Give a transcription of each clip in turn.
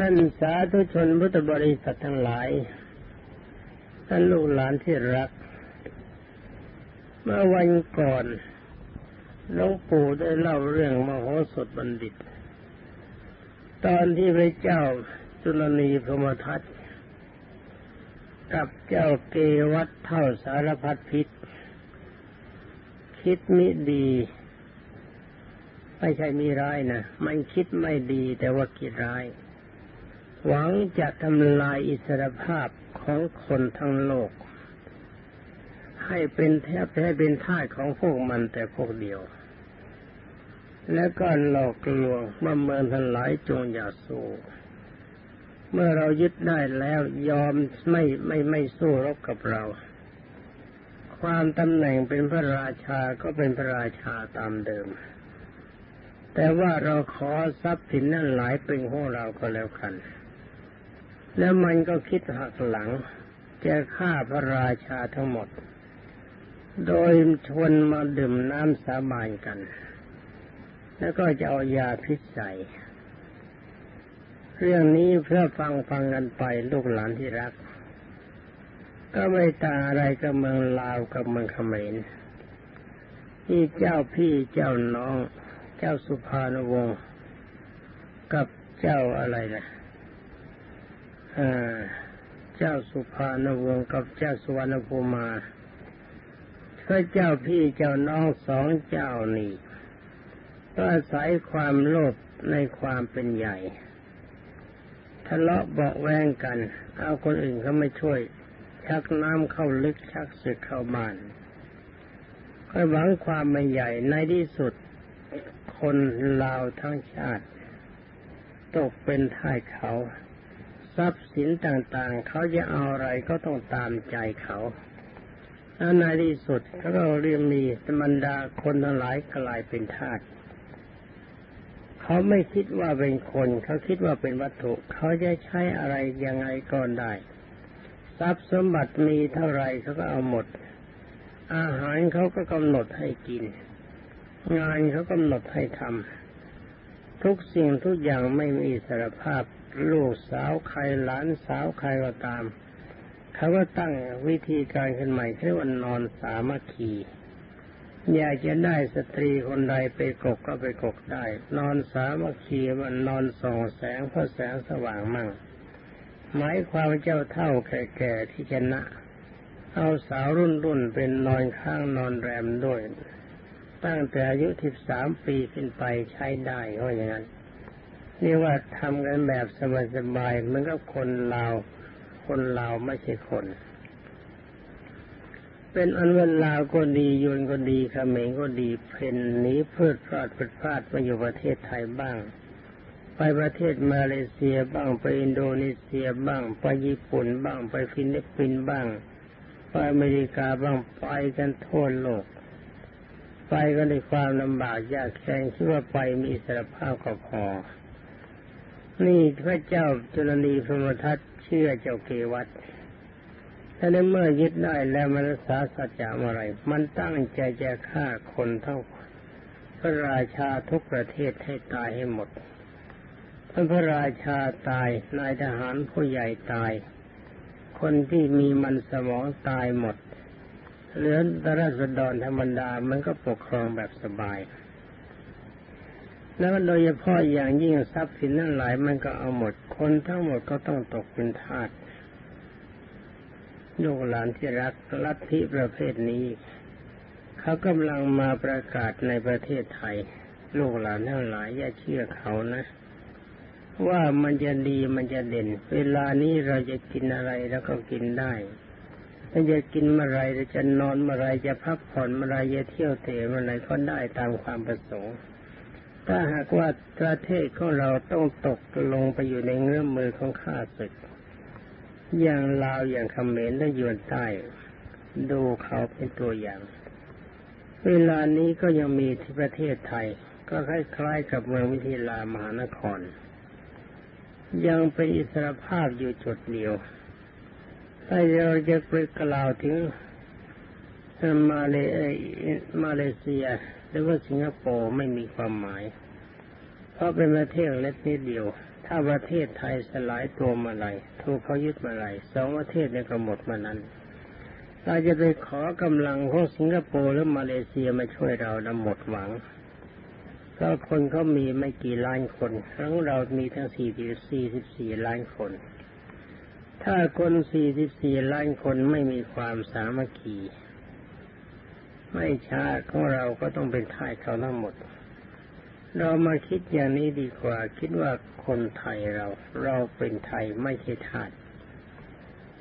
ท่านสาธุชนพุทธบริษัททั้งหลาย ท่านลูกหลานที่รัก เมื่อวันก่อนหลวงปู่ได้เล่าเรื่องมโหสถบัณฑิต ตอนที่พระเจ้าจุลนีพรมทัตกับเจ้าเกวัตเท่าสารพัดพิษ คิดมิดีไม่ใช่มีร้ายนะ มันคิดไม่ดีแต่ว่าคิดร้าย หวังจะทำลายอิสรภาพของคนทั้งโลก ให้เป็นแทบให้เป็นท่าของพวกมันแต่พวกเดียว แล้วก็หลอกลวงว่าเมืองทั้งหลายจงอย่าสู้เมื่อเรายึดได้แล้วยอมไม่ไม่ไม่สู้รบกับเรา ความตำแหน่งเป็นพระราชาก็เป็นพระราชาตามเดิม แต่ว่าเราขอทรัพย์สินนั้นหลายเป็นของเราก็แล้วกัน แล้วมันก็คิดหักหลังจะฆ่าพระราชาทั้งหมด โดยชวนมาดื่มน้ำสาบานกัน แล้วก็จะเอายาพิษใส่ เรื่องนี้เพื่อฟังฟังกันไปลูกหลานที่รัก ก็ไม่ต่างอะไรกับเมืองลาวกับเมืองเขมรที่เจ้าพี่เจ้าน้อง เจ้าสุภานวงศ์กับเจ้าอะไรนะ เจ้าสุภานวงศ์กับเจ้าสุวรรณภูมาพระเจ้าพี่เจ้าน้องสองเจ้านี่ก็อาศัยความโลภในความเป็นใหญ่ ทะเลาะเบาแวงกัน เอาคนอื่นเขาไม่ช่วย ชักน้ำเข้าลึกชักศึกเข้าบ้านก็หวังความไม่ใหญ่ในที่สุด คนลาวทั้งชาติ ตกเป็นท่ายเขา ทรัพย์สินต่างๆ เขาจะเอาอะไรก็ต้องตามใจเขาแล้วในที่สุดเขาก็เรียมมีบรรดาคนทั้งหลายกลายเป็นทาสเขาไม่คิดว่าเป็นคนเขาคิดว่าเป็นวัตถุเขาจะใช้อะไรยังไงก็ได้ ทรัพย์สมบัติมีเท่าไรเขาก็เอาหมด อาหารเขาก็กำหนดให้กิน งานเขากำหนดให้ทำทุกสิ่งทุกอย่างไม่มีสารภาพ ลูกสาวใครหลานสาวใครก็ตาม เขาก็ตั้งวิธีการขึ้นใหม่เรียกว่านอนสามัคคีอยากจะได้สตรีคนใดไปกกก็ไปกกได้ นอนสามัคคีมันนอนส่องแสงเพราะแสงสว่างมั่งหมายความเจ้าเท่าแก่ๆที่ชนะ เอาสาวรุ่นรุ่นเป็นนอนข้างนอนแรมด้วย ตั้งแต่อายุสิบสามปีขึ้นไปใช้ได้เพราะอย่างนั้น นี่ว่าทำกันแบบสบายๆเหมือนกับคนลาวคนลาวไม่ใช่คน เป็นอันเวลาก็ดียนก็ดีเขมรก็ดีเพนหนีเพื่อพลาดพลาดมาอยู่ประเทศไทยบ้าง ไปประเทศมาเลเซียบ้างไปอินโดนีเซียบ้าง ไปญี่ปุ่นบ้างไปฟิลิปปินส์บ้าง ไปอเมริกาบ้างไปกันทั่วโลกไปก็ในความลำบากยากแค้นคิดว่าไปมีอิสรภาพก็พอ นี่พระเจ้าจุลนีพรมทัตเชื่อเจ้าเกวัตถ้าในเมื่อยึดได้แล้วมันรักษาสัจจะอะไร มันตั้งใจจะฆ่าคนเท่าพระราชาทุกประเทศให้ตายให้หมดท่านพระราชาตาย นายทหารผู้ใหญ่ตาย คนที่มีมันสมองตายหมด เหลือตราษฎรธรรมดามันก็ปกครองแบบสบาย แล้วโดยเฉพาะอย่างยิ่งทรัพย์สินนั่นหลายมันก็เอาหมด คนทั้งหมดก็ต้องตกเป็นทาสลูกหลานที่รักลัทธิประเภทนี้ เขากำลังมาประกาศในประเทศไทย ลูกหลานทั้งหลายอย่าเชื่อเขานะ ว่ามันจะดีมันจะเด่น เวลานี้เราจะกินอะไรแล้วก็กินได้ถ้าจะกินเมื่อไรจะนอนเมื่อไรจะพักผ่อนเมื่อไรจะเที่ยวเตะเมื่อไรก็ได้ตามความประสงค์ ถ้าหากว่าประเทศของเราต้องตกลงไปอยู่ในเงื้อมมือของข้าศึก อย่างลาวอย่างเขมรและยวนใต้ ดูเขาเป็นตัวอย่าง เวลานี้ก็ยังมีที่ประเทศไทย ก็คล้ายๆกับเมืองวิทยามหานคร ยังเป็นอิสรภาพอยู่จุดเดียวถ้าเราจะไปกล่าวถึงมาเลมาเลเซีย หรือว่าสิงคโปร์ไม่มีความหมาย เพราะเป็นประเทศเล็กนิดเดียว ถ้าประเทศไทยสลายตัวมาไหลถูกเขายึดมาไหลสองประเทศเนี่ยก็หมดมานั้น เราจะไปขอกำลังของสิงคโปร์หรือมาเลเซียมาช่วยเราเราหมดหวังเพราะคนเขามีไม่กี่ล้านคนทั้งเรามีทั้งสี่สี่สิบสี่ล้านคน ถ้าคนสี่สิบสี่ล้านคนไม่มีความสามัคคี ไม่ช้าของเราก็ต้องเป็นทาสเขาทั้งหมด เรามาคิดอย่างนี้ดีกว่า คิดว่าคนไทยเราเราเป็นไทยไม่ใช่ทาส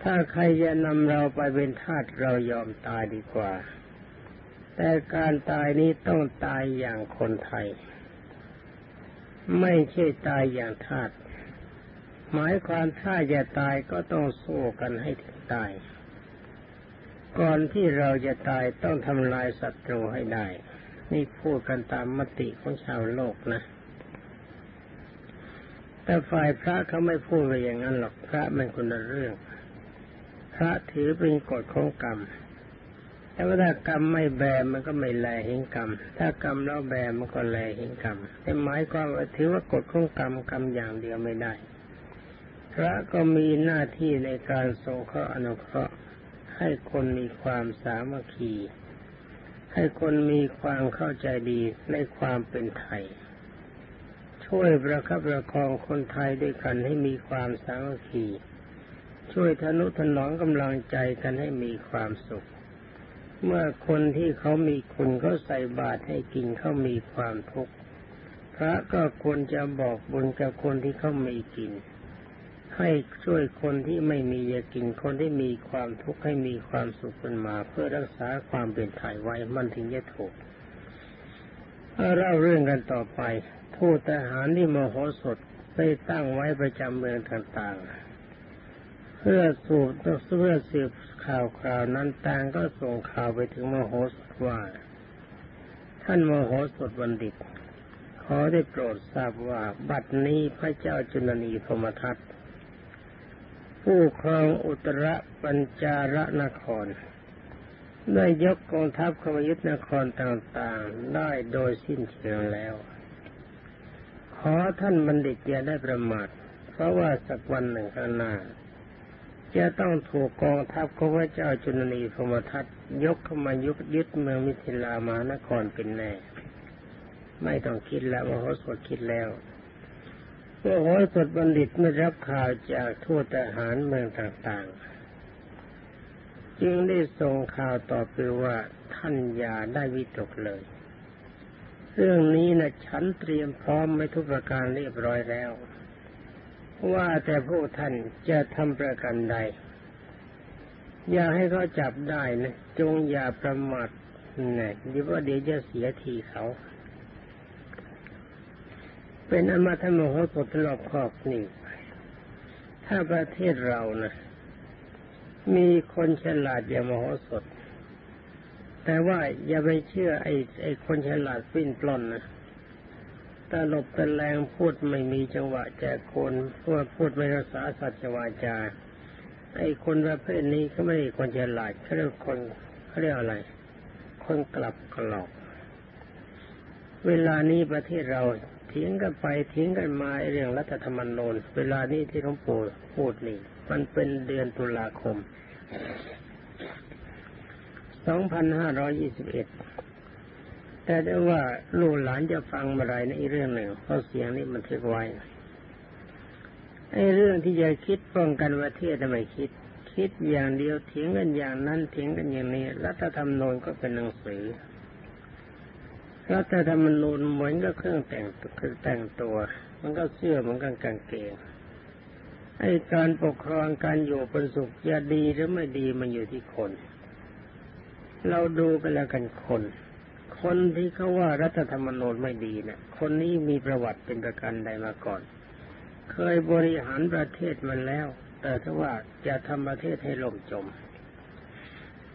ถ้าใครจะนำเราไปเป็นทาสเรายอมตายดีกว่า แต่การตายนี้ต้องตายอย่างคนไทย ไม่ใช่ตายอย่างทาสหมายความถ้าจะตายก็ต้องสู้กันให้ถึงตาย ก่อนที่เราจะตายต้องทำลายศัตรูให้ได้ นี่พูดกันตามมติของชาวโลกนะ แต่ฝ่ายพระเขาไม่พูดไปอย่างนั้นหรอกพระมันคนละเรื่อง พระถือเป็นกฎของกรรมแต่ว่าถ้ากรรมไม่แบมันก็ไม่แลเห็นกรรม ถ้ากรรมแล้วแบมันก็แลเห็นกรรมแต่หมายความว่าถือว่ากฎของกรรมกรรมอย่างเดียวไม่ได้ พระก็มีหน้าที่ในการสงเคราะห์อนุเคราะห์ ให้คนมีความสามัคคี ให้คนมีความเข้าใจดีในความเป็นไทย ช่วยประคับประคองคนไทยด้วยกันให้มีความสามัคคี ช่วยทนุถนอมกำลังใจกันให้มีความสุข เมื่อคนที่เขามีคุณเขาใส่บาตรให้กินเขามีความทุกข์พระก็ควรจะบอกบุญกับคนที่เขามีกิน ให้ช่วยคนที่ไม่มีจะกินคนที่มีความทุกข์ให้มีความสุขขึ้นมาเพื่อรักษาความเป็นไทยไว้มันถึงจะถูกเล่าเรื่องกันต่อไปทูตทหารที่มโหสถไปตั้งไว้ประจำเมืองต่างๆ เพื่อสูบเพื่อสืบข่าวคราวนั้นต่างก็ส่งข่าวไปถึงมโหสถว่า ท่านมโหสถบัณฑิต ขอได้โปรดทราบว่าบัดนี้พระเจ้าจุลนีพมทัต ผู้ครองอุตรปัญจาระนคร ได้ยกกองทัพเข้ามายึดนครต่างๆ ได้โดยสิ้นเชิงแล้ว ขอท่านบัณฑิตอย่าได้ประมาทเพราะว่าสักวันหนึ่งข้างหน้าจะต้องถูกกองทัพของพระเจ้าจุลนีพมทัตยกเข้ามายุกยึดเมืองมิถิลามานครเป็นแน่ ไม่ต้องคิดแล้วว่าเขาสวดคิดแล้ว ว่าโหสถบัณฑิตไม่รับข่าวจากทูตทหารเมืองต่างๆ จึงได้ส่งข่าวต่อไปว่าท่านอย่าได้วิตกเลย เรื่องนี้นะฉันเตรียมพร้อมไว้ทุกประการเรียบร้อยแล้ว ว่าแต่พวกท่านจะทำประกันใด อย่าให้เขาจับได้นะ จงอย่าประมาทนะดีว่าเดี๋ยวจะเสียทีเขา เป็นอมาธรรมโหสถรอบครอบนี่ถ้าประเทศเรานะมีคนฉลาดอย่างมโหสถ แต่ว่าอย่าไปเชื่อไอ้ไอ้คนฉลาดปิ้นปล้อนนะตลบตะแรงพูดไม่มีจังหวะแจกคนพูดพูดไม่รักษาสัจวาจา ไอ้คนประเภทนี้เขาไม่ใช่คนฉลาดเขาเรียกคนเขาเรียกอะไร คนกลับกรอก เวลานี้ประเทศเรา ถียงกันไปเถียงกันมาเรื่องรัฐธรรมนูญเวลานี้ที่หลวงปู่พูดนี่มันเป็นเดือนตุลาคม 2521 แต่ได้ว่าลูกหลานจะฟังเมื่อไรในเรื่องหนึ่งเพราะเสียงนี้มันทึกไว้ไอ้เรื่องที่จะคิดป้องกันประเทศทำไมคิด คิดอย่างเดียวเถียงกันอย่างนั้นเถียงกันอย่างนี้รัฐธรรมนูญก็เป็นหนังสือ รัฐธรรมนูญเหมือนกับเครื่องแต่งเครื่องแต่งตัว มันก็เสื้อเหมือนกันกางเกงไอ้การปกครองการอยู่เป็นสุขจะดีหรือไม่ดีมันอยู่ที่คน เราดูกันแล้วกันคน คนที่เขาว่ารัฐธรรมนูญไม่ดีเนะี่ย คนนี้มีประวัติเป็นประกันใดมาก่อน เคยบริหารประเทศมาแล้ว แต่ถ้าว่าจะทำประเทศให้ล่มจม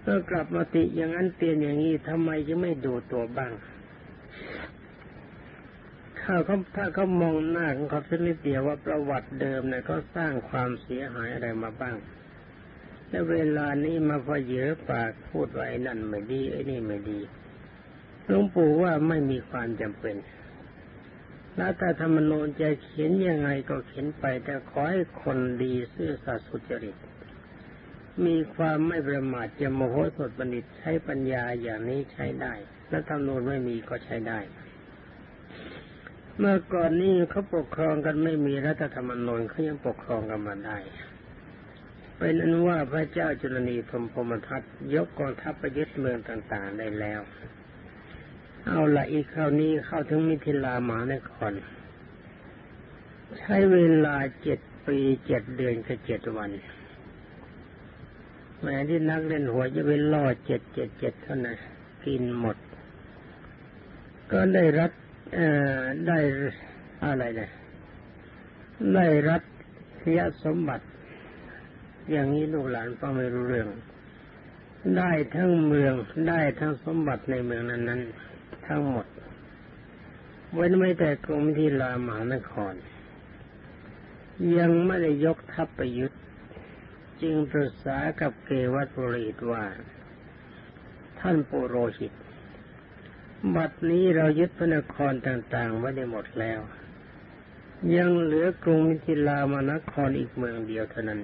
เมื่อกลับมาติอย่างนั้นเตียนอย่างนี้ทำไมจะไม่ดูตัวบ้าง ถ้าเขาถ้าเขามองหน้าของเขาสักนิดเดียวว่าประวัติเดิมเนี่ยเขาสร้างความเสียหายอะไรมาบ้าง แล้วเวลานี้มาพอเยอะปากพูดว่าไอ้นั่นไม่ดีไอ้นี่ไม่ดีหลวงปู่ว่าไม่มีความจำเป็นรัฐธรรมนูญจะเขียนยังไงก็เขียนไป แต่ขอให้คนดีซื่อสัตย์สุจริต มีความไม่ประมาทจะโมโหสดบัณฑิตใช้ปัญญาอย่างนี้ใช้ได้รัฐธรรมนูญไม่มีก็ใช้ได้ เมื่อก่อนนี้เขาปกครองกันไม่มีรัฐธรรมนูญเขายังปกครองกันมาได้ เป็นอันว่าพระเจ้าจุลนีพรมพมทัตยกกองทัพไปยึดเมืองต่างๆได้แล้ว เอาละอีกคราวนี้เข้าถึงมิถิลามหานครใช้เวลาเจ็ดปีเจ็ดเดือนกับเจ็ดวันแม้ที่นักเล่นหัวยจะไปล่อเจ็ดเจ็ดเจ็ดเท่านั้นกินหมด ก็ได้รัฐ ได้อะไรเนี่ยได้รัฐยสมบัติ อย่างนี้ลูกหลานฟังไม่รู้เรื่อง ได้ทั้งเมืองได้ทั้งสมบัติในเมืองนั้นนั้นทั้งหมด เว้นไม่แต่กรมที่ลามหานคร ยังไม่ได้ยกทัพไปยึดจึงปรึกษากับเกวัตบริตว่า ท่านปุโรหิต บัดนี้เรายึดพระนครต่างๆไว้ได้หมดแล้ว ยังเหลือกรุงมิถิลามานครอีกเมืองเดียวเท่านั้น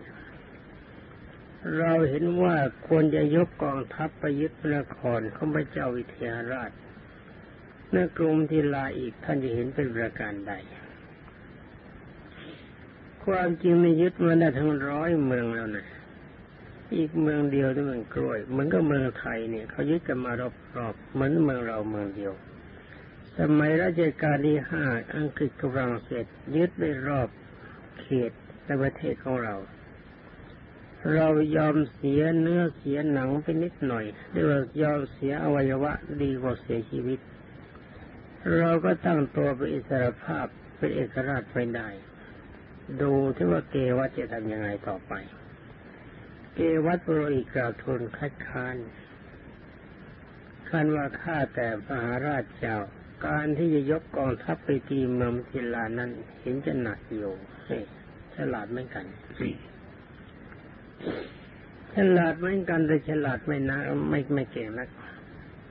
เราเห็นว่าควรจะยกกองทัพไปยึดพระนครของพระเจ้าวิเทหราชในกรุงมิถิลาอีกท่านจะเห็นเป็นประการใด ความจริงในยึดมาได้ทั้งร้อยเมืองแล้วนะ อีกเมืองเดียวที่เมืองกล้วยเหมือนกับเมืองไทยเนี่ยเขายึดกันมารอบๆเหมือนเมืองเราเมืองเดียวสมัยรัชกาลที่ห้าอังกฤษกำลังเสร็จยึดได้รอบเขตในประเทศของเรา เรายอมเสียเนื้อเสียหนังไปนิดหน่อยเรียกว่ายอมเสียอวัยวะดีกว่าเสียชีวิต เราก็ตั้งตัวเป็นอิสรภาพเป็นเอกราชไปได้ ดูที่ว่าเกวัตจะทำยังไงต่อไป เกวัตโปรอีกล่าวทูลคัดค้านคันว่าข้าแต่พระราชเจ้า การที่จะยกกองทัพไปตีเมืองทิลานั้น เห็นจะหนักอยู่ฉลาดเหมือนกันฉลาดเหมือนกันแต่ฉลาดไม่นะไม่ไม่เก่งนัก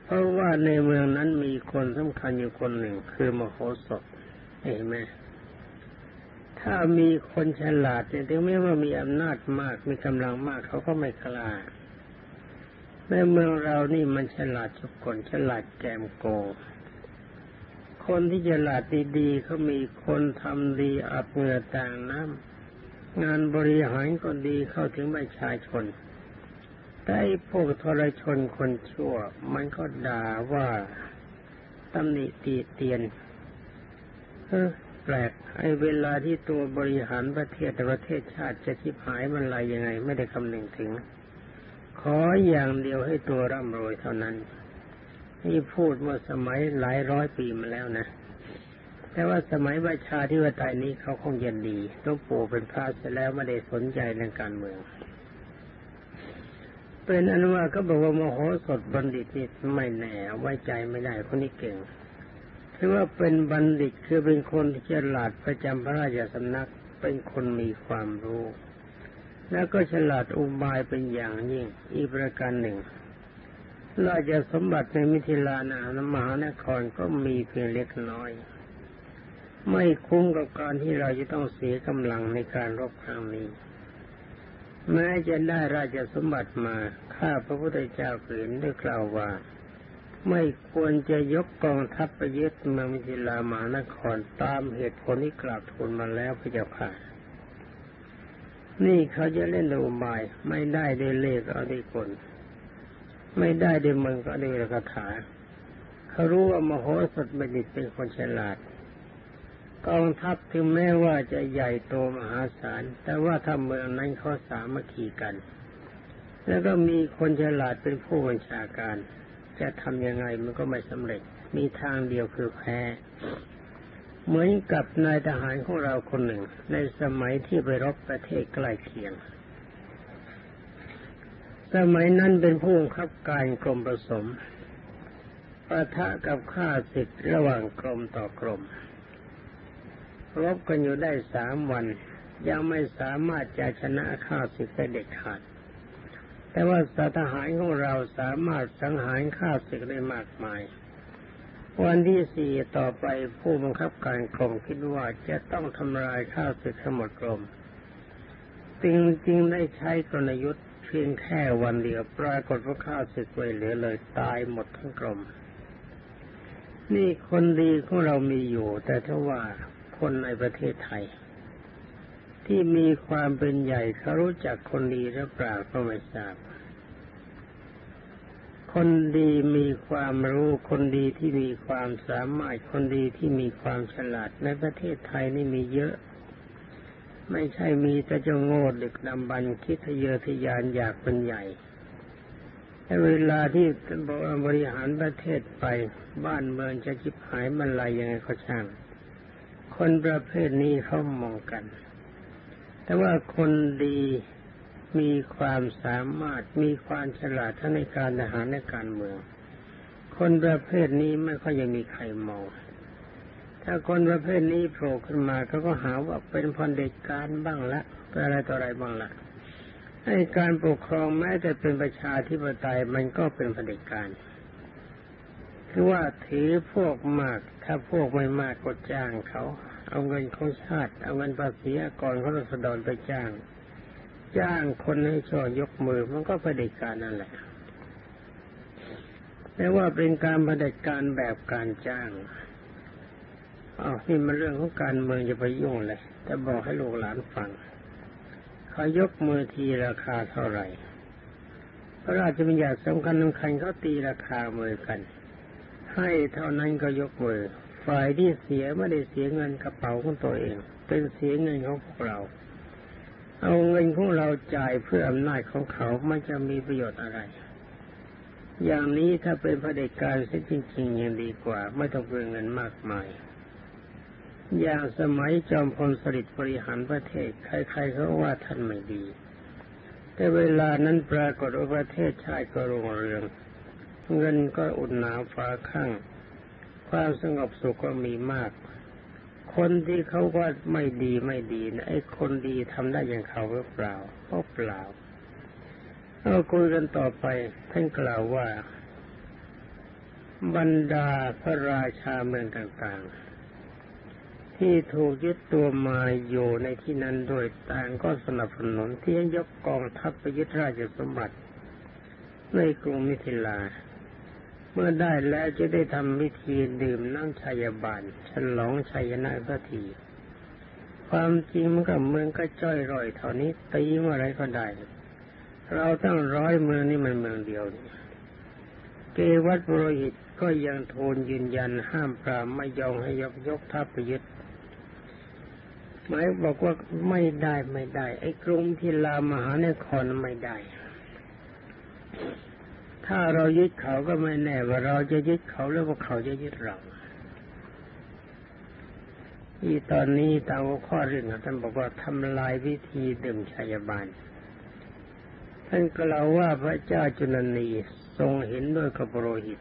เพราะว่าในเมืองนั้นมีคนสำคัญอยู่คนหนึ่ง คือมโหสถเห็นไหม ถ้ามีคนฉลาดเนี่ยถึงแม้ว่ามีอำนาจมากมีกำลังมากเขาก็ไม่กล้าในเมืองเรานี่มันฉลาดทุกคนฉลาดแกมโกงคนที่ฉลาดดีๆเขามีคนทำดีอับเหงื่อต่างน้ำงานบริหารก็ดีเข้าถึงประชาชนแต่พวกทรชนคนชั่ว มันก็ด่าว่าตำหนิตีเตียนเออ แปลกไอ้เวลาที่ตัวบริหารประเทศแต่ประเทศชาติจะทิพหายมันไรยังไง ไม่ได้คำนึงถึง ขออย่างเดียวให้ตัวร่ำรวยเท่านั้นนี่พูดเมื่อสมัยหลายร้อยปีมาแล้วนะ แต่ว่าสมัยประชาธิปไตยนี้เขาคงเย็นดีต้องปู่เป็นพระเสร็จแล้วไม่ได้สนใจเรื่องการเมือง เป็นอนุว่าก็บอกว่ามโหสถบัณฑิตนี่ไม่แน่ไว้ใจไม่ได้คนนี้เก่ง ถือว่าเป็นบัณฑิตคือเป็นคนที่ฉลาดประจำพระราชสำนักเป็นคนมีความรู้ แล้วก็ฉลาดอุบายเป็นอย่างยิ่งอีกประการหนึ่งราชสมบัติในมิถิลานานมหานครก็มีเพียงเล็กน้อย ไม่คุ้มกับการที่เราจะต้องเสียกำลังในการรบครั้งนี้ แม้จะได้ราชสมบัติมาข้าพระพุทธเจ้าเห็นได้กล่าวว่า ไม่ควรจะยกกองทัพไปยึดเมืองมิถิลามานครตามเหตุผลที่กราบทูลมาแล้วพระเจ้าค่ะ นี่เขาจะเล่นดูบายไม่ได้ได้เลขเอาได้คนไม่ได้ได้เมืองก็ได้คาถาเขารู้ว่ามโหสถบัณฑิตเป็นคนฉลาด กองทัพถึงแม้ว่าจะใหญ่โตมหาศาล แต่ว่าถ้าเมืองนั้นเขาสามัคคีกัน แล้วก็มีคนฉลาดเป็นผู้บัญชาการ จะทำยังไงมันก็ไม่สำเร็จ มีทางเดียวคือแพ้ เหมือนกับนายทหารของเราคนหนึ่ง ในสมัยที่ไปรบประเทศใกล้เคียง สมัยนั้นเป็นผู้ขับการกรมผสมปะทะกับข้าศึกระหว่างกรมต่อกรมรบกันอยู่ได้สามวัน ยังไม่สามารถจะชนะข้าศึกได้เด็ดขาด แต่ว่าสทหารของเราสามารถสังหารฆ่าศึกได้มากมาย วันที่สี่ต่อไปผู้บังคับการกรมคิดว่าจะต้องทำลายข้าวศึกทั้งหมดกรมจริงจริงได้ใช้กลยุทธ์เพียงแค่วันเดียวปรากฏว่าข้าวศึกไม่เหลือเลยตายหมดทั้งกรมนี่คนดีของเรามีอยู่ แต่ถ้าว่าคนในประเทศไทย ที่มีความเป็นใหญ่เขารู้จักคนดีหรือเปล่าก็ไม่ทราบ คนดีมีความรู้คนดีที่มีความสามารถคนดีที่มีความฉลาดในประเทศไทยนี่มีเยอะ ไม่ใช่มีแต่เจ้าโง่ดึกดำบรรคิดทะเยอทะยานอยากเป็นใหญ่แต่เวลาที่บริหารประเทศไปบ้านเมืองจะจิบหายมันลายยังไงก็ช่าง คนประเภทนี้เขามองกัน แต่ว่าคนดี มีความสามารถมีความฉลาดทั้งในการทหารในการเมือง คนประเภทนี้ไม่ค่อยยังมีใครมองถ้าคนประเภทนี้โผล่ขึ้นมาเขาก็หาว่าเป็นพลเด็จการบ้างละเป็นอะไรต่ออะไรบ้างละให้การปกครองแม้แต่เป็นประชาธิปไตยมันก็เป็นเด็จการคือว่าถือพวกมาก ถ้าพวกไม่มากก็จ้างเขา เอาเงินของชาติ เอาเงินภาษีก่อนเขาราษฎรไปจ้าง จ้างคนให้ช่อยกมือ มันก็เด็จการนั่นแหละแต่ว่าเป็นการเด็จการแบบการจ้างอ๋อนี่มันเรื่องของการเมืองจะไปยุ่งเลยแต่บอกให้ลูกหลานฟังเขายกมือทีราคาเท่าไหร่พระราชบัญญัติสำคัญสำคัญเขาตีราคามือกัน ให้เท่านั้นก็ยกมือ ฝ่ายที่เสียไม่ได้เสียเงินกระเป๋าของตัวเอง เป็นเสียเงินของพวกเรา เอาเงินของเราจ่ายเพื่ออำนาจของเขาไม่จะมีประโยชน์อะไร อย่างนี้ถ้าเป็นพระเดชการเสียจริงๆยังดีกว่า ไม่ต้องเปลืองเงินมากมาย อย่างสมัยจอมพลสฤษดิ์บริหารประเทศ ใครๆเขาว่าท่านไม่ดี แต่เวลานั้นปรากฏว่าประเทศชาติก็รุ่งเรือง เงินก็อุ่นหนาฟ้าข้าง ความสงบสุขก็มีมาก คนที่เขาว่าไม่ดีไม่ดีนะไอ้คนดีทำได้อย่างเขาหรือเปล่าก็เปล่าเราคุยกันต่อไปท่านกล่าวว่า บรรดาพระราชาเมืองต่างๆ ที่ถูกยึดตัวมาอยู่ในที่นั้นโดยต่างก็สนับสนุนที่ยกกองทัพไปยึดราชสมบัติในกรุงมิถิลา เมื่อได้แล้วจะได้ทำวิธีดื่มน้ำชัยบานฉลองชัยนาสักที ความจริงมันก็เมืองก็จ้อยร่อยเท่านี้ตีเมื่อไรก็ได้ เราตั้งร้อยเมืองนี่มันเมืองเดียวนี่เกวัตบรหิตก็ยังโทนยืนยันห้ามปรามไม่ยอมให้ยกยกทัพไปยึดหมายบอกว่าไม่ได้ไม่ได้ ไอ้กรุงที่ลามหานครไม่ได้ ถ้าเรายึดเขาก็ไม่แน่ว่าเราจะยึดเขาหรือว่าเขาจะยึดเราที่ตอนนี้ตามข้อเรื่องท่านบอกว่าทำลายวิธีดื่มชัยบาลท่านกล่าวว่าพระเจ้าจุลนีทรงเห็นด้วยกับโรหิต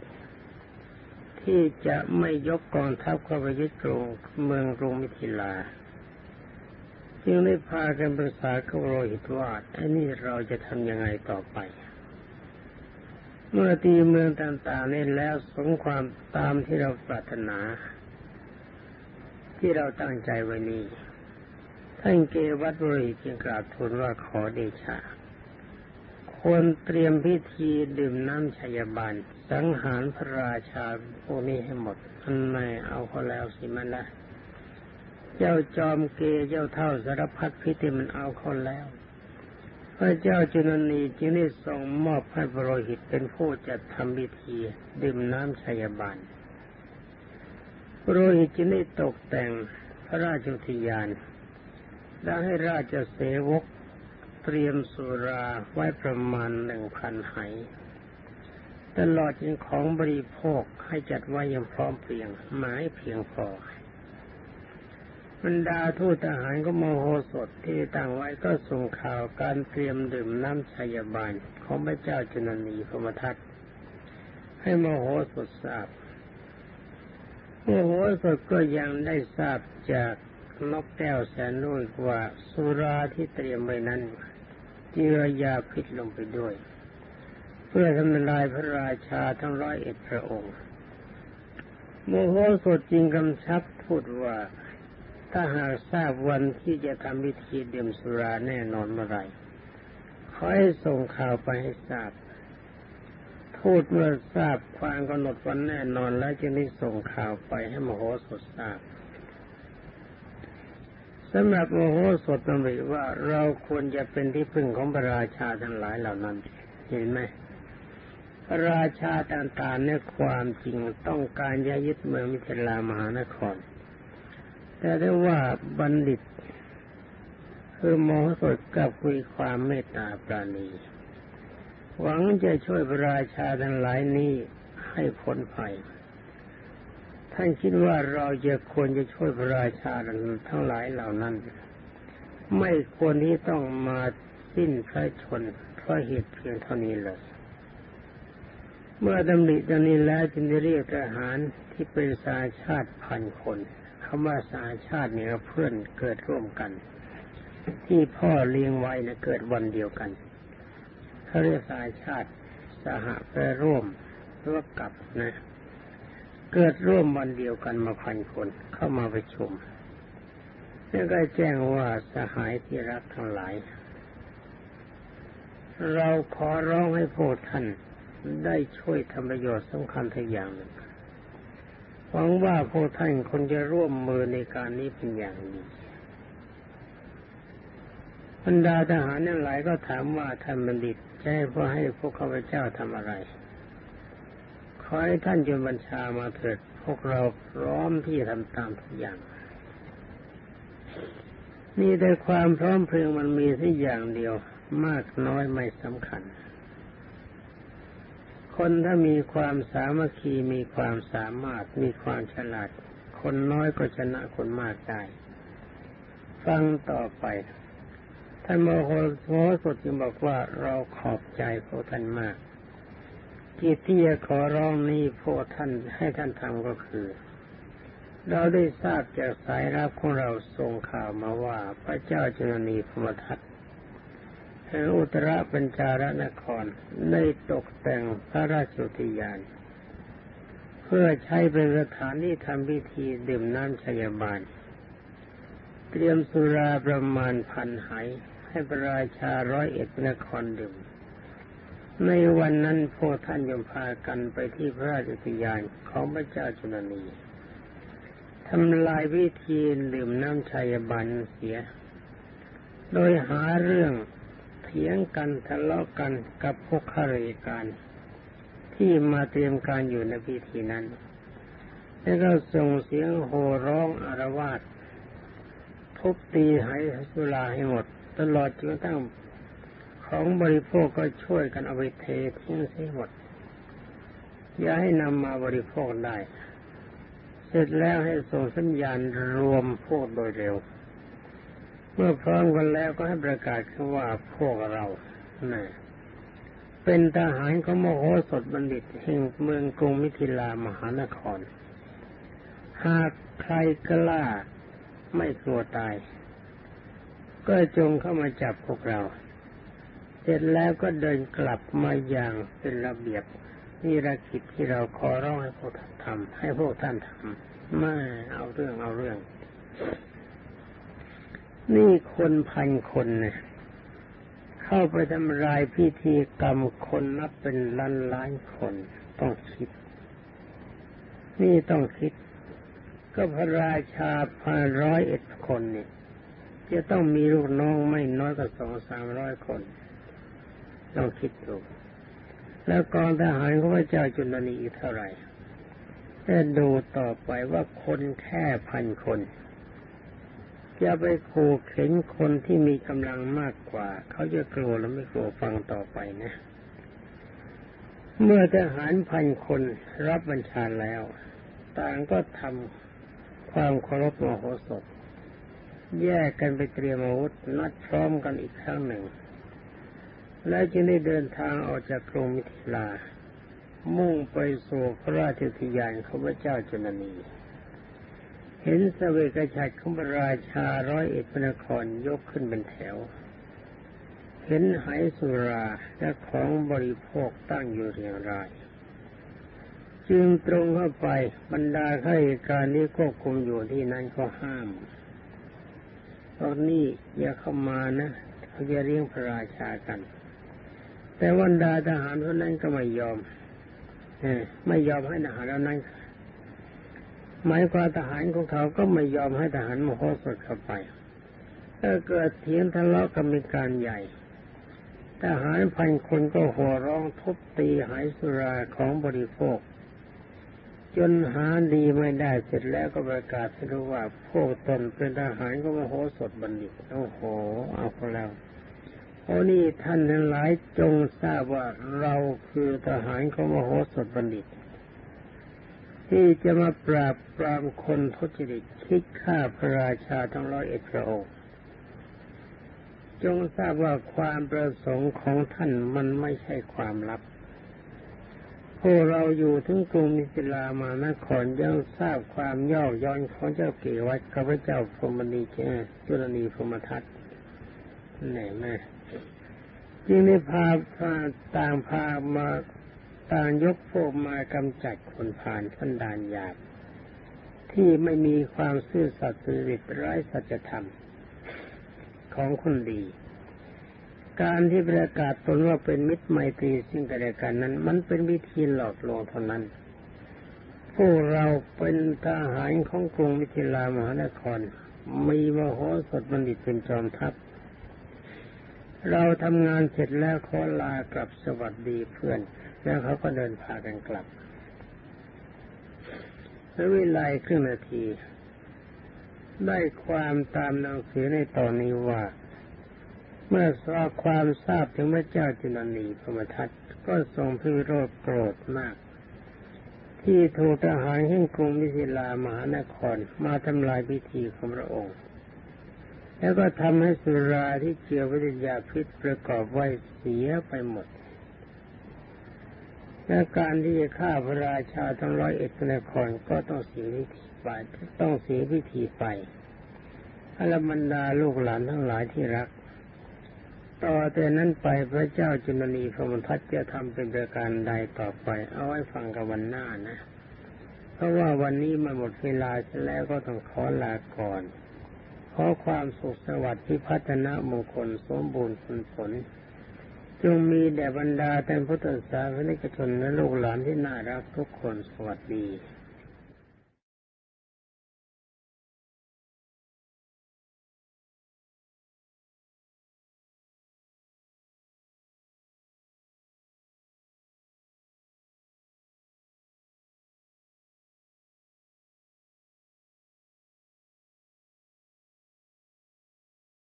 ที่จะไม่ยกกองทัพเข้าไปยึดกรุงเมืองกรุงมิถิลาจึงได้พากันปรึกษากับโรหิตว่าไอ้นี่เราจะทำยังไงต่อไป เมื่อตีเมืองต่างๆนี่แล้วสมความตามที่เราปรารถนา ที่เราตั้งใจไว้นี้ท่านเกวัตโรหิจึงกราบทูลว่าขอเดชะควรเตรียมพิธีดื่มน้ำชัยบาลสังหารพระราชาพวกนี้ให้หมดอันไม่เอาเขาแล้วสิมันนะเจ้าจอมเกเจ้าเท่าสารพัดพิธีมันเอาเขาแล้ว พระเจ้าจุนนีจึงได้ส่งมอบให้บรหิตเป็นผู้จัดทำพิธีดื่มน้ำชัยบาลบรหิตจึงได้ตกแต่งพระราชอุทยาน และให้ราชเสวกเตรียมสุราไว้ประมาณหนึ่งพันไหตลอดจนของบริโภคให้จัดไว้อย่างพร้อมเพรียงหมายเพียงพอ บรรดาทูตทหารก็โมโหสดที่ตั้งไว้ก็ส่งข่าวการเตรียมดื่มน้ำชัยบาลของพระเจ้าจุนนีพมทัตให้โมโหสดทราบโมโหสดก็ยังได้ทราบจากนกแก้วแสนนุ่ยว่าสุราที่เตรียมไว้นั้นเจือยาพิษลงไปด้วย เพื่อทำลายพระราชาทั้งร้อยเอ็ดพระองค์ โมโหสดจริงกำชับพูดว่า ถ้าหากทราบวันที่จะทำพิธีเดื่มสุราแน่นอนเมื่อไรขอให้ส่งข่าวไปให้ทราบทูตเมื่อทราบความกำหนดวันแน่นอนแล้วจะได้ส่งข่าวไปให้มโหสถทราบสำหรับโมโหสถนำริว่าเราควรจะเป็นที่พึ่งของพระราชาทั้งหลายเหล่านั้น เห็นไหมพระราชาต่างๆเนี่ยความจริงต้องการยยึดเมืองมิถิลามหานคร แต่ได้ว่าบัณฑิต คือโมโหสถกับคุยความเมตตาปราณี หวังจะช่วยพระราชาทั้งหลายนี้ให้พ้นภัยท่านคิดว่าเราจะควรจะช่วยพระราชาทั้งหลายเหล่านั้น ไม่ควรที่ต้องมาสิ้นพระชนเพราะเหตุเพียงเท่านี้เลย เมื่อดำริดังนี้แล้วจึงได้เรียกทหารที่เป็นสาชาติพันคน คำว่าสาชาติเนี่ยเพื่อนเกิดร่วมกัน ที่พ่อเลี้ยงไว้นะเกิดวันเดียวกันเขาเรียกสาชาติ สหไปร่วมร่วมกับนะ เกิดร่วมวันเดียวกันมาพันคนเข้ามาประชุมแล้วก็แจ้งว่าสหายที่รักทั้งหลาย เราขอร้องให้พวกท่านได้ช่วยทำประโยชน์สำคัญทุกอย่างหนึ่ง หวังว่าพวกท่านคงจะร่วมมือในการนี้เป็นอย่างดีบรรดาทหารทั้งหลายก็ถามว่าท่านบัณฑิตจะให้พวกให้พวกข้าพเจ้าทำอะไร ขอให้ท่านจนบัญชามาเถิด พวกเราพร้อมที่ทำตามทุกอย่าง นี่แต่ความพร้อมเพรียงมันมีที่อย่างเดียว มากน้อยไม่สำคัญ คนถ้ามีความสามัคคีมีความสามารถมีความฉลาด คนน้อยก็ชนะคนมากได้ฟังต่อไปท่านโมโหโหสดจึงบอกว่าเราขอบใจพวกท่านมากกิจที่จะขอร้องนี้พวกท่านให้ท่านทำก็คือ เราได้ทราบจากสายรับของเราส่งข่าวมาว่าพระเจ้าจุลนีพมทัตแห่ง อุตรปัญจารนครได้ตกแต่งพระราชอุทยาน เพื่อใช้เป็นสถานที่ทำพิธีดื่มน้ำชัยบาล เตรียมสุราประมาณพันไหให้พระราชาร้อยเอ็ดนครดื่ม ในวันนั้นพวกท่านยมพากันไปที่พระราชอุทยานของพระเจ้าจุลนีทำลายวิธีดื่มน้ำชัยบันเสีย โดยหาเรื่อง ถียงกันทะเลาะกันกับพวกข้าราชการ ที่มาเตรียมการอยู่ในพิธีนั้นแล้วก็ส่งเสียงโห่ร้องอารวาสทุบตีให้สุราให้หมด ตลอดจนกระทั่งของบริโภคก็ช่วยกันเอาไปเททิ้งเสียหมดอย่าให้นำมาบริโภคได้ เสร็จแล้วให้ส่งสัญญาณรวมพวกโดยเร็ว เมื่อพร้อมกันแล้วก็ให้ประกาศคำว่าพวกเรานะเป็นทหารของมโหสถบัณฑิตแห่งเมืองกรุงมิถิลามหานคร หากใครกล้าไม่กลัวตาย ก็จงเข้ามาจับพวกเรา เสร็จแล้วก็เดินกลับมาอย่างเป็นระเบียบนี่ระกิจที่เราขอร้องให้พวกท่านทำให้พวกท่านทำไม่เอาเรื่องเอาเรื่อง นี่คนพันคนเนี่ยเข้าไปทำลายพิธีกรรมคนนับเป็นล้านล้านคนต้องคิด นี่ต้องคิด ก็พระราชาพันร้อยเอ็ดคนเนี่ยจะต้องมีลูกน้องไม่น้อยกว่าสองสามร้อยคนต้องคิดดูแล้วกองทหารของพระเจ้าจุลนีอีกเท่าไหร่แต่ดูต่อไปว่าคนแค่พันคน จะไปขู่เข็นคนที่มีกำลังมากกว่า เขาจะกลัวแล้วไม่กลัวฟังต่อไปนะ เมื่อทหารพันคนรับบัญชาแล้ว ต่างก็ทำความเคารพมโหสถ แยกกันไปเตรียมอาวุธนัดพร้อมกันอีกครั้งหนึ่ง และจึงได้เดินทางออกจากกรุงมิถิลา มุ่งไปสู่พระราชทิยานของพระเจ้าจุลนี เห็นสเวกชัดของพระราชาร้อยเอ็ดพนครยกขึ้นเป็นแถว เห็นไหสุราและของบริโภคตั้งอยู่เรียงราย จึงตรงเข้าไปบรรดาข้าราชการนี้ควบคุมอยู่ที่นั้นก็ห้ามตอนนี้อย่าเข้ามานะเขาจะเลี้ยงพระราชากัน แต่บรรดาทหารคนนั้นก็ไม่ยอมไม่ยอมให้ทหารเหล่านั้น หมายความทหารของเขาก็ไม่ยอมให้ทหารมโหสถเข้าไปถ้าเกิดเถียงทะเลาะกันมีการใหญ่ ทหารพันคนก็หัวร้องทุบตีหายสุราของบริโภค จนหาดีไม่ได้เสร็จแล้วก็ประกาศให้รู้ว่าพวกตนเป็นทหารก็มโหสถบัณฑิตโอ้โห เอาพอแล้วโอ้นี่ท่านทั้งหลายจงทราบว่าเราคือทหารของมโหสถบัณฑิต ที่จะมาปราบปรามคนทุจริตคิดฆ่าพระราชาทั้งร้อยเอ็ดพระองค์จงทราบว่าความประสงค์ของท่านมันไม่ใช่ความลับพวกเราอยู่ถึงกรุงมิถิลามานครยังทราบความย่อย้อนของเจ้าเกวัตข้าพเจ้าพรมณีเจ้จุลนีพรมทัตไหนแม่จึงได้พาต่างพามา ต่างยกพวกมากำจัดคนผ่านทันดานหยาบ ที่ไม่มีความซื่อสัตย์สุจริตไร้สัจธรรม ของคนดี การที่ประกาศตนว่าเป็นมิตรไมตรีสิ่งกันและกันนั้น มันเป็นวิธีหลอกลวงเท่านั้นพวกเราเป็นทหารของกรุงมิถิลามหานคร มีมโหสถบัณฑิตเป็นจอมทัพ เราทำงานเสร็จแล้วขอลากลับสวัสดีเพื่อน แล้วเขาก็เดินพากันกลับแล้วเวลาครึ่งนาที ได้ความตามหนังสือในตอนนี้ว่า เมื่อทราบความทราบถึงพระเจ้าจุลนีพมทัตก็ทรงพิโรธโกรธมาก ที่ถูกทหารแห่งกรุงมิถิลามหานครมาทำลายพิธีของพระองค์ แล้วก็ทำให้สุราที่เกี่ยววิทยาพิษประกอบไว้เสียไปหมด และการที่จะฆ่าพระราชาทั้งร้อยเอ็ดนครก็ต้องเสียพิธีไปต้องเสียพิธีไปอรบรรดาลูกหลานทั้งหลายที่รัก ต่อแต่นั้นไปพระเจ้าจุลนีพระมทัตจะทำเป็นประการใดต่อไป เอาไว้ฟังกับวันหน้านะ เพราะว่าวันนี้มันหมดเวลาแล้วก็ต้องขอลาก่อนขอความสุขสวัสดิ์ที่พัฒนามงคลสมบูรณ์ผลผล จงมีแด่บรรดาแต่พุทธศาสนิกชนและลูกหลานที่น่ารักทุกคนสวัสดี